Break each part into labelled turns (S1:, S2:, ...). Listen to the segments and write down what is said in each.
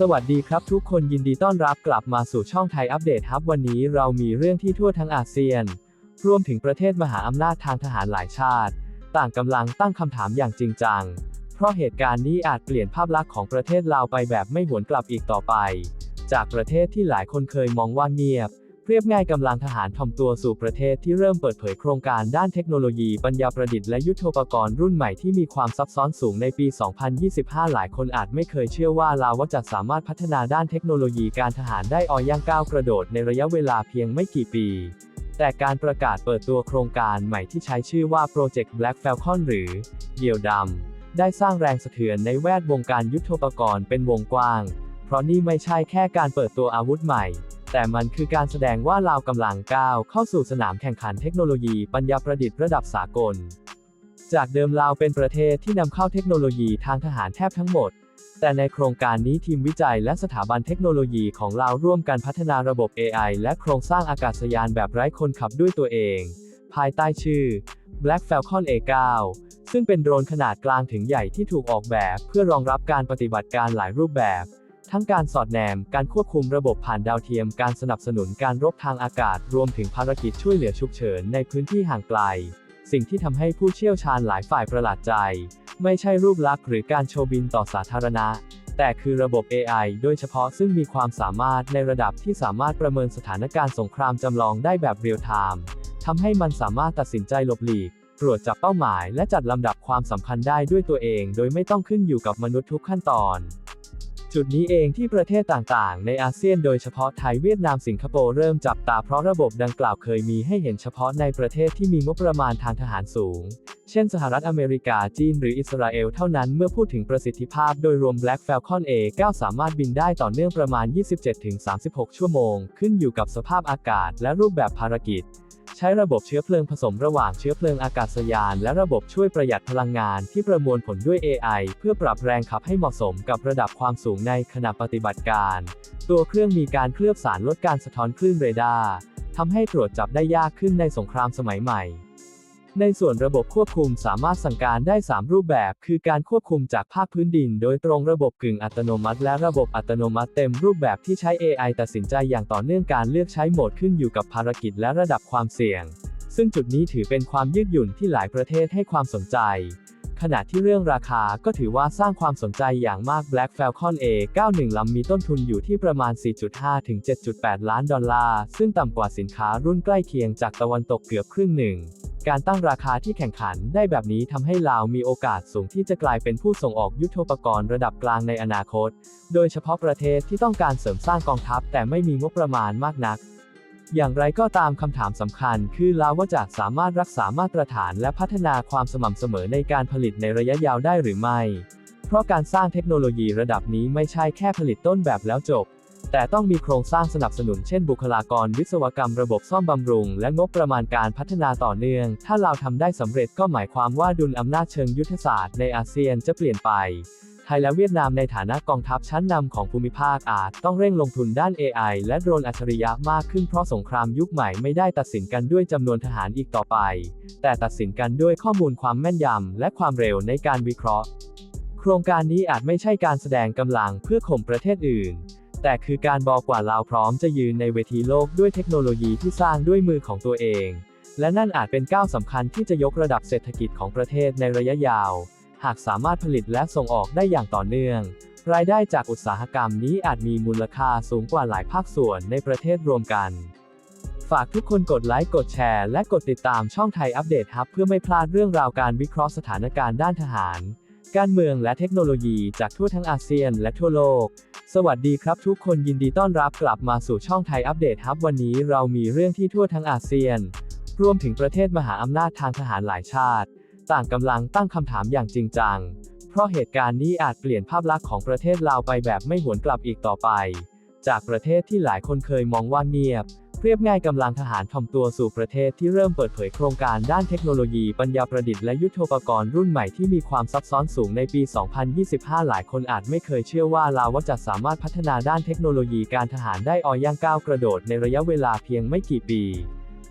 S1: สวัสดีครับทุกคนยินดีต้อนรับกลับมาสู่ช่องไทยอัปเดตครับวันนี้เรามีเรื่องที่ทั่วทั้งอาเซียน รวมถึงประเทศมหาอำนาจทางทหารหลายชาติ ต่างกำลังตั้งคำถามอย่างจริงจัง เพราะเหตุการณ์นี้อาจเปลี่ยนภาพลักษณ์ของประเทศลาวไปแบบไม่หวนกลับอีกต่อไป จากประเทศที่หลายคนเคยมองว่าเงียบ เรียบง่ายกำลังทหารทอมตัวสู่ประเทศที่เริ่มเปิดเผยโครงการด้านเทคโนโลยีปัญญาประดิษฐ์และยุทโธปกรณ์รุ่นใหม่ที่มีความซับซ้อนสูงในปี 2025 หลายคนอาจไม่เคยเชื่อว่าลาวจะสามารถพัฒนาด้านเทคโนโลยีการทหารได้อ่อย่างก้าวกระโดดในระยะเวลาเพียงไม่กี่ปี แต่การประกาศเปิดตัวโครงการใหม่ที่ใช้ชื่อว่า Project Black Falcon หรือเหยี่ยวดำได้สร้างแรงสะเทือนในแวดวงการยุทโธปกรณ์เป็นวงกว้าง เพราะนี่ไม่ใช่แค่การเปิดตัวอาวุธใหม่ แต่มันคือการแสดงว่าลาวกำลังก้าวเข้าสู่สนามแข่งขันเทคโนโลยีปัญญาประดิษฐ์ระดับสากล จากเดิมลาวเป็นประเทศที่นำเข้าเทคโนโลยีทางทหารแทบทั้งหมด แต่ในโครงการนี้ทีมวิจัยและสถาบันเทคโนโลยีของลาวร่วมกันพัฒนาระบบ AI และโครงสร้างอากาศยานแบบไร้คนขับด้วยตัวเอง ภายใต้ชื่อ Black Falcon A9 ซึ่งเป็นโดรนขนาดกลางถึงใหญ่ที่ถูกออกแบบ เพื่อรองรับการปฏิบัติการหลายรูปแบบ ทั้งการสอดแนม การควบคุมระบบผ่านดาวเทียม การสนับสนุนการรบทางอากาศ รวมถึงภารกิจช่วยเหลือฉุกเฉินในพื้นที่ห่างไกล สิ่งที่ทำให้ผู้เชี่ยวชาญหลายฝ่ายประหลาดใจ ไม่ใช่รูปลักษณ์หรือการโชว์บินต่อสาธารณะ แต่คือระบบ AI โดยเฉพาะซึ่งมีความสามารถในระดับที่สามารถประเมินสถานการณ์สงครามจำลองได้แบบเรียลไทม์ทำให้มันสามารถตัดสินใจหลบหลีกตรวจจับเป้าหมายและจัดลำดับความสำคัญได้ด้วยตัวเอง โดยไม่ต้องขึ้นอยู่กับมนุษย์ทุกขั้นตอน จุดนี้เองที่ประเทศต่างๆ ในอาเซียนโดยเฉพาะไทยเวียดนามสิงคโปร์เริ่มจับตาเพราะระบบดังกล่าวเคยมีให้เห็นเฉพาะในประเทศที่มีงบประมาณทางทหารสูง เช่นสหรัฐอเมริกาจีนหรืออิสราเอลเท่านั้นเมื่อพูดถึงประสิทธิภาพโดยรวม Black Falcon A9 สามารถบินได้ต่อเนื่องประมาณ 27-36 ชั่วโมง ขึ้นอยู่กับสภาพอากาศและรูปแบบภารกิจ ใช้ระบบเชื้อเพลิงผสมระหว่างเชื้อเพลิงอากาศยาน และระบบช่วยประหยัดพลังงานที่ประมวลผลด้วย AI เพื่อปรับแรงขับให้เหมาะสมกับระดับความสูงในขณะปฏิบัติการ ตัวเครื่องมีการเคลือบสารลดการสะท้อนคลื่นเรดาร์ทำให้ตรวจจับได้ยากขึ้นในสงครามสมัยใหม่ ในส่วนระบบควบคุมสามารถสั่งการได้ 3 รูปแบบ คือการควบคุมจากภาคพื้นดิน โดยตรงระบบกึ่งอัตโนมัติ และระบบอัตโนมัติเต็มรูปแบบที่ใช้ AI ตัดสินใจอย่างต่อเนื่องการเลือกใช้โหมดขึ้นอยู่กับภารกิจและระดับความเสี่ยง ซึ่งจุดนี้ถือเป็นความยืดหยุ่นที่หลายประเทศให้ความสนใจ ขณะที่เรื่องราคาก็ถือว่าสร้างความสนใจอย่างมาก Black Falcon A91 ลำมีต้นทุนอยู่ที่ประมาณ 4.5 ถึง 7.8 ล้านดอลลาร์ ซึ่งต่ำกว่าสินค้ารุ่นใกล้เคียงจากตะวันตกเกือบครึ่งหนึ่ง การตั้งราคาที่แข่งขันได้แบบนี้ทำให้ลาวมีโอกาสสูงที่จะกลายเป็นผู้ส่งออกยุทโธปกรณ์ระดับกลางในอนาคต โดยเฉพาะประเทศที่ต้องการเสริมสร้างกองทัพแต่ไม่มีงบประมาณมากนัก อย่างไรก็ตามคำถามสำคัญ คือลาวว่าจะสามารถรักษามาตรฐานและพัฒนาความสม่ำเสมอในการผลิตในระยะยาวได้หรือไม่ เพราะการสร้างเทคโนโลยีระดับนี้ไม่ใช่แค่ผลิตต้นแบบแล้วจบ แต่ต้องมีโครงสร้างสนับสนุนเช่นบุคลากรวิศวกรรมระบบซ่อมบำรุง และงบประมาณการพัฒนาต่อเนื่อง ถ้าลาทำได้สำเร็จก็หมายความว่าดุลอำนาจเชิงยุทธศาสตร์ในอาเซียนจะเปลี่ยนไปไทยและเวียดนามในฐานะกองทัพชั้นนำของภูมิภาคอาจต้องเร่งลงทุนด้าน AI และโดรนอัจฉริยะมากขึ้นเพราะสงครามยุคใหม่ไม่ได้ตัดสินกันด้วยจำนวนทหารอีกต่อไป แต่ตัดสินกันด้วยข้อมูลความแม่นยำและความเร็วในการวิเคราะห์ โครงการนี้อาจไม่ใช่การแสดงกำลังเพื่อข่มประเทศอื่น แต่คือการบอกว่าลาวพร้อมจะยืนในเวทีโลกด้วยเทคโนโลยีที่สร้างด้วยมือของตัวเอง และนั่นอาจเป็นก้าวสำคัญที่จะยกระดับเศรษฐกิจของประเทศในระยะยาว หากสามารถผลิตและส่งออกได้อย่างต่อเนื่อง รายได้จากอุตสาหกรรมนี้อาจมีมูลค่าสูงกว่าหลายภาคส่วนในประเทศรวมกัน ฝากทุกคนกดไลค์กดแชร์ และกดติดตามช่องไทยอัปเดตครับเพื่อไม่พลาดเรื่องราวการวิเคราะห์สถานการณ์ด้านทหาร การเมืองและเทคโนโลยีจากทั่วทั้งอาเซียนและทั่วโลก สวัสดีครับทุกคนยินดีต้อนรับกลับมาสู่ช่องไทยอัปเดตครับวันนี้เรามีเรื่องที่ทั่วทั้งอาเซียน รวมถึงประเทศมหาอำนาจทางทหารหลายชาติ ต่างกำลังตั้งคำถามอย่างจริงจัง เพราะเหตุการณ์นี้อาจเปลี่ยนภาพลักษณ์ของประเทศลาวไปแบบไม่หวนกลับอีกต่อไป จากประเทศที่หลายคนเคยมองว่าเงียบ เรียบง่ายกำลังทหารทอมตัวสู่ประเทศที่เริ่มเปิดเผยโครงการด้านเทคโนโลยีปัญญาประดิษฐ์และยุทโธปกรณ์รุ่นใหม่ที่มีความซับซ้อนสูงในปี 2025 หลายคนอาจไม่เคยเชื่อว่าลาวจะสามารถพัฒนาด้านเทคโนโลยีการทหารได้ออย่างก้าวกระโดดในระยะเวลาเพียงไม่กี่ปี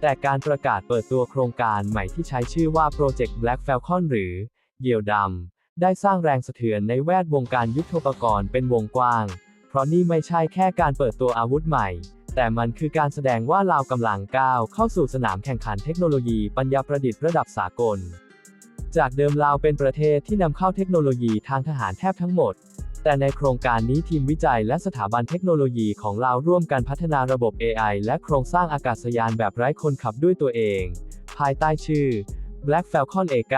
S1: แต่การประกาศเปิดตัวโครงการใหม่ที่ใช้ชื่อว่า Project Black Falcon หรือเหยี่ยวดำได้สร้างแรงสะเทือนในแวดวงการยุทโธปกรณ์เป็นวงกว้าง เพราะนี่ไม่ใช่แค่การเปิดตัวอาวุธใหม่ แต่มันคือการแสดงว่าลาวกำลังก้าวเข้าสู่สนามแข่งขันเทคโนโลยีปัญญาประดิษฐ์ระดับสากล จากเดิมลาวเป็นประเทศที่นำเข้าเทคโนโลยีทางทหารแทบทั้งหมด แต่ในโครงการนี้ทีมวิจัยและสถาบันเทคโนโลยีของลาวร่วมกันพัฒนาระบบ AI และโครงสร้างอากาศยานแบบไร้คนขับด้วยตัวเอง ภายใต้ชื่อ Black Falcon A9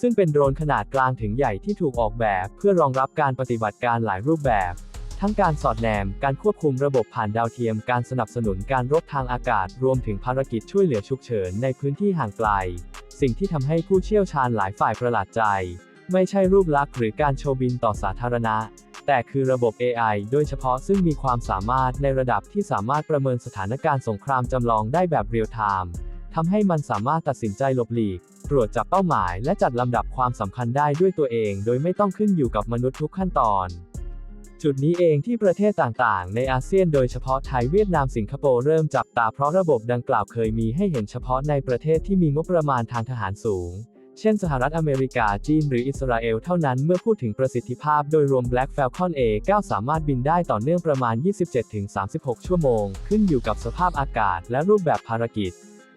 S1: ซึ่งเป็นโดรนขนาดกลางถึงใหญ่ที่ถูกออกแบบ เพื่อรองรับการปฏิบัติการหลายรูปแบบ ทั้งการสอดแนม การควบคุมระบบผ่านดาวเทียม การสนับสนุนการรบทางอากาศ รวมถึงภารกิจช่วยเหลือฉุกเฉินในพื้นที่ห่างไกล สิ่งที่ทำให้ผู้เชี่ยวชาญหลายฝ่ายประหลาดใจ ไม่ใช่รูปลักษณ์หรือการโชว์บินต่อสาธารณะ แต่คือระบบ AI โดยเฉพาะซึ่งมีความสามารถในระดับที่สามารถประเมินสถานการณ์สงครามจำลองได้แบบเรียลไทม์ทำให้มันสามารถตัดสินใจหลบหลีก ตรวจจับเป้าหมาย และจัดลำดับความสำคัญได้ด้วยตัวเอง โดยไม่ต้องขึ้นอยู่กับมนุษย์ทุกขั้นตอน จุดนี้เองที่ประเทศต่างๆ ในอาเซียนโดยเฉพาะไทยเวียดนามสิงคโปร์เริ่มจับตาเพราะระบบดังกล่าวเคยมีให้เห็นเฉพาะในประเทศที่มีงบประมาณทางทหารสูง เช่นสหรัฐอเมริกาจีนหรืออิสราเอลเท่านั้นเมื่อพูดถึงประสิทธิภาพโดยรวม Black Falcon A9 สามารถบินได้ต่อเนื่องประมาณ 27-36 ชั่วโมง ขึ้นอยู่กับสภาพอากาศและรูปแบบภารกิจ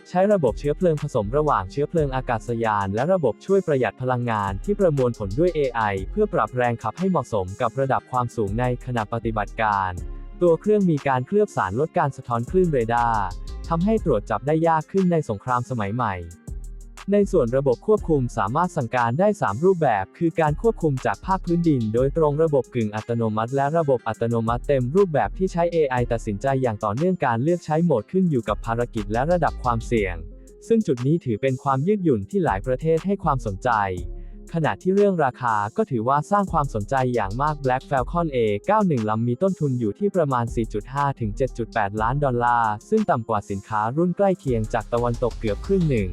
S1: ใช้ระบบเชื้อเพลิงผสมระหว่างเชื้อเพลิงอากาศยาน และระบบช่วยประหยัดพลังงานที่ประมวลผลด้วย AI เพื่อปรับแรงขับให้เหมาะสมกับระดับความสูงในขณะปฏิบัติการ ตัวเครื่องมีการเคลือบสารลดการสะท้อนคลื่นเรดาร์ทำให้ตรวจจับได้ยากขึ้นในสงครามสมัยใหม่ ในส่วนระบบควบคุมสามารถสั่งการได้ 3 รูปแบบ คือการควบคุมจากภาคพื้นดิน โดยตรงระบบกึ่งอัตโนมัติ และระบบอัตโนมัติเต็มรูปแบบที่ใช้ AI ตัดสินใจอย่างต่อเนื่องการเลือกใช้โหมดขึ้นอยู่กับภารกิจและระดับความเสี่ยง ซึ่งจุดนี้ถือเป็นความยืดหยุ่นที่หลายประเทศให้ความสนใจ ขณะที่เรื่องราคาก็ถือว่าสร้างความสนใจอย่างมาก Black Falcon A91 ลำมีต้นทุนอยู่ที่ประมาณ 4.5 ถึง 7.8 ล้านดอลลาร์ ซึ่งต่ำกว่าสินค้ารุ่นใกล้เคียงจากตะวันตกเกือบครึ่งหนึ่ง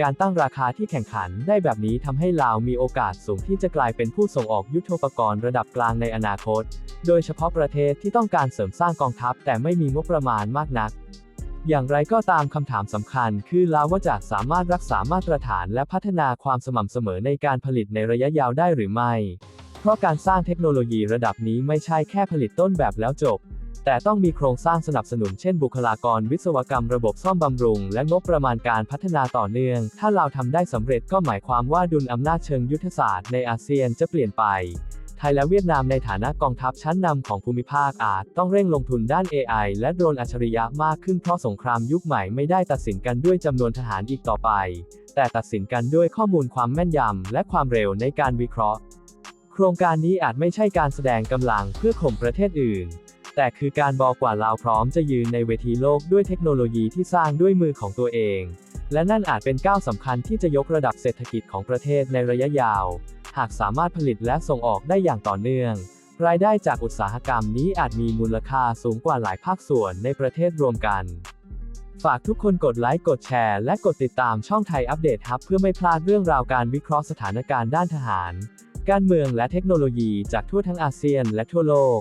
S1: การตั้งราคาที่แข่งขันได้แบบนี้ทำให้ลาวมีโอกาสสูงที่จะกลายเป็นผู้ส่งออกยุทโธปกรณ์ระดับกลางในอนาคต โดยเฉพาะประเทศที่ต้องการเสริมสร้างกองทัพแต่ไม่มีงบประมาณมากนัก อย่างไรก็ตามคำถามสำคัญ คือลาวว่าจะสามารถรักษามาตรฐานและพัฒนาความสม่ำเสมอในการผลิตในระยะยาวได้หรือไม่ เพราะการสร้างเทคโนโลยีระดับนี้ไม่ใช่แค่ผลิตต้นแบบแล้วจบ แต่ต้องมีโครงสร้างสนับสนุนเช่นบุคลากรวิศวกรรมระบบซ่อมบำรุง และงบประมาณการพัฒนาต่อเนื่อง ถ้าเราทำได้สำเร็จก็หมายความว่าดุลอำนาจเชิงยุทธศาสตร์ในอาเซียนจะเปลี่ยนไปไทยและเวียดนามในฐานะกองทัพชั้นนำของภูมิภาคอาจต้องเร่งลงทุนด้าน AI และโดรนอัจฉริยะมากขึ้นเพราะสงครามยุคใหม่ไม่ได้ตัดสินกันด้วยจำนวนทหารอีกต่อไป แต่ตัดสินกันด้วยข้อมูลความแม่นยำและความเร็วในการวิเคราะห์ โครงการนี้อาจไม่ใช่การแสดงกำลังเพื่อข่มประเทศอื่น แต่คือการบอกว่าลาวพร้อมจะยืนในเวทีโลกด้วยเทคโนโลยีที่สร้างด้วยมือของตัวเอง และนั่นอาจเป็นก้าวสำคัญที่จะยกระดับเศรษฐกิจของประเทศในระยะยาว หากสามารถผลิตและส่งออกได้อย่างต่อเนื่อง รายได้จากอุตสาหกรรมนี้อาจมีมูลค่าสูงกว่าหลายภาคส่วนในประเทศรวมกัน ฝากทุกคนกดไลค์กดแชร์ และกดติดตามช่องไทยอัปเดตฮับเพื่อไม่พลาดเรื่องราวการวิเคราะห์สถานการณ์ด้านทหาร การเมืองและเทคโนโลยีจากทั่วทั้งอาเซียนและทั่วโลก